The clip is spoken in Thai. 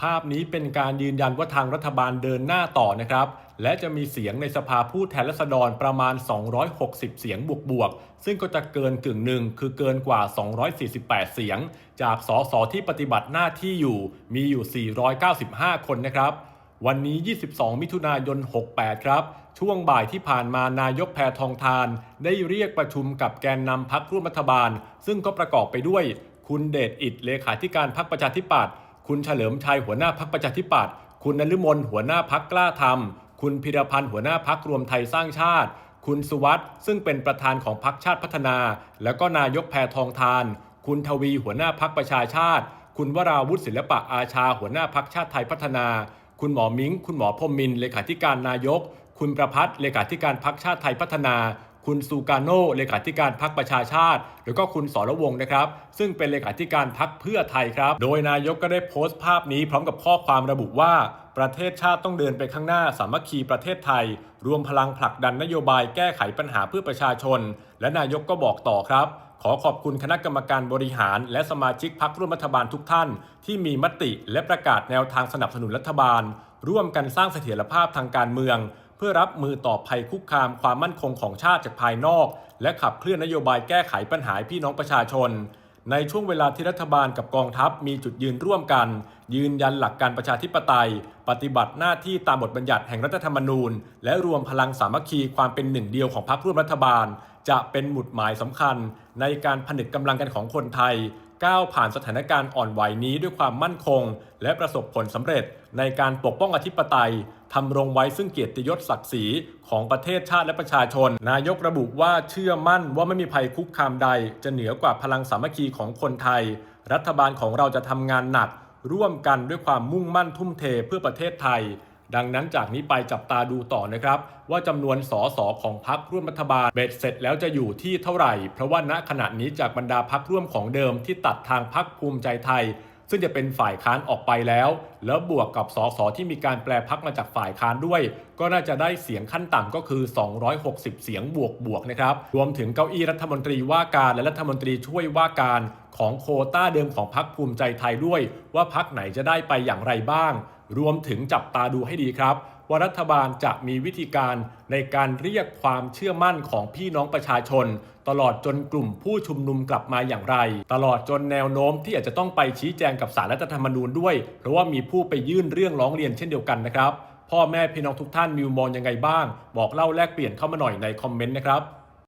ภาพนี้เป็นการยืนยันว่าทางรัฐบาลเดินหน้าต่อนะครับ และจะมีเสียงในสภาผู้แทนราษฎรประมาณ 260 เสียงบวกๆ ซึ่งก็จะเกินกึ่งหนึ่งคือเกินกว่า 248 เสียง จากสสที่ปฏิบัติหน้าที่อยู่มีอยู่ 495 คนนะครับ วันนี้ 22 มิถุนายน 68 ครับ ช่วงบ่ายที่ผ่านมานายกแพทองทาน ได้เรียกประชุมกับแกนนำพักร่วมรัฐบาล ซึ่งก็ประกอบไปด้วย คุณเดชอิดเลขาธิการพักประชาธิปัตย์ คุณเฉลิมชัยหัวหน้าพักประชาธิปัตย์คุณนฤมลหัวหน้าพักกล้าทำคุณพิรพันธ์หัวหน้าพักรวมไทยสร้างชาติ คุณสุวัสด์ซึ่งเป็นประธานของพักชาติพัฒนา แล้วก็นายกแพทองทาน คุณทวีหัวหน้าพักประชาชาติ คุณวราวุฒิศิลปะอาชา หัวหน้าพักชาติไทยพัฒนา คุณหมอมิง คุณหมอพรมมินเลขาธิการนายก คุณประพัฒน์เลขาธิการพักชาติไทยพัฒนา คุณซูการโนเลขาธิการพักประชาชาติ แล้วก็คุณสรวงศ์นะครับ ซึ่งเป็นเลขาธิการพักเพื่อไทยครับ โดยนายกก็ได้โพสต์ภาพนี้พร้อมกับข้อความระบุว่า ประเทศชาติต้องเดินไปข้างหน้าสามัคคีประเทศไทย รวมพลังผลักดันนโยบายแก้ไขปัญหาเพื่อประชาชน และนายกก็บอกต่อครับขอขอบคุณคณะกรรมการบริหาร และสมาชิกพักร่วมรัฐบาลทุกท่าน ที่มีมติและประกาศแนวทางสนับสนุนรัฐบาล ร่วมกันสร้างเสถียรภาพทางการเมือง เพื่อรับมือต่อภัยคุกคามความมั่นคงของชาติจากภายนอก และขับเคลื่อนนโยบายแก้ไขปัญหาพี่น้องประชาชน ในช่วงเวลาที่รัฐบาลกับกองทัพมีจุดยืนร่วมกัน ยืนยันหลักการประชาธิปไตย ปฏิบัติหน้าที่ตามบทบัญญัติแห่งรัฐธรรมนูญ และรวมพลังสามัคคีความเป็นหนึ่งเดียวของพรรคร่วมรัฐบาล จะเป็นหมุดหมายสำคัญ ในการผนึกกำลังกันของคนไทย ก้าวผ่านสถานการณ์อ่อนไหวนี้ด้วยความมั่นคง และประสบผลสำเร็จในการปกป้องอธิปไตยทำรงไว้ซึ่งเกียรติยศศักดิ์ศรีของประเทศชาติและประชาชน นายกระบุว่าเชื่อมั่นว่าไม่มีภัยคุกคามใด จะเหนือกว่าพลังสามัคคีของคนไทย รัฐบาลของเราจะทำงานหนัก ร่วมกันด้วยความมุ่งมั่นทุ่มเทเพื่อประเทศไทย ดังนั้นจากนี้ไปจับตาดูต่อนะครับ ว่าจำนวนสสของพักร่วมรัฐบาลเบ็ดเสร็จแล้วจะอยู่ที่เท่าไหร่ เพราะว่าณขณะนี้จากบรรดาพักร่วมของเดิมที่ตัดทางพักภูมิใจไทย ซึ่งจะเป็นฝ่ายค้านออกไปแล้ว แล้วบวกกับสสที่มีการแปลพักมาจากฝ่ายค้านด้วย ก็น่าจะได้เสียงขั้นต่ำก็คือ 260 เสียงบวกบวกนะครับรวมถึงเก้าอี้รัฐมนตรีว่าการและรัฐมนตรีช่วยว่าการของโคต้าเดิมของพักภูมิใจไทยด้วย ว่าพักไหนจะได้ไปอย่างไรบ้าง รวมถึงจับตาดูให้ดีครับ ว่ารัฐบาลจะมีวิธีการในการเรียกความเชื่อมั่นของพี่น้องประชาชน ตลอดจนกลุ่มผู้ชุมนุมกลับมาอย่างไร ตลอดจนแนวโน้มที่อาจจะต้องไปชี้แจงกับสารรัฐธรรมนูญด้วย เพราะว่ามีผู้ไปยื่นเรื่องร้องเรียนเช่นเดียวกันนะครับพ่อแม่พี่น้องทุกท่านมีมุมมองยังไงบ้าง บอกเล่าแลกเปลี่ยนเข้ามาหน่อยในคอมเมนต์นะครับ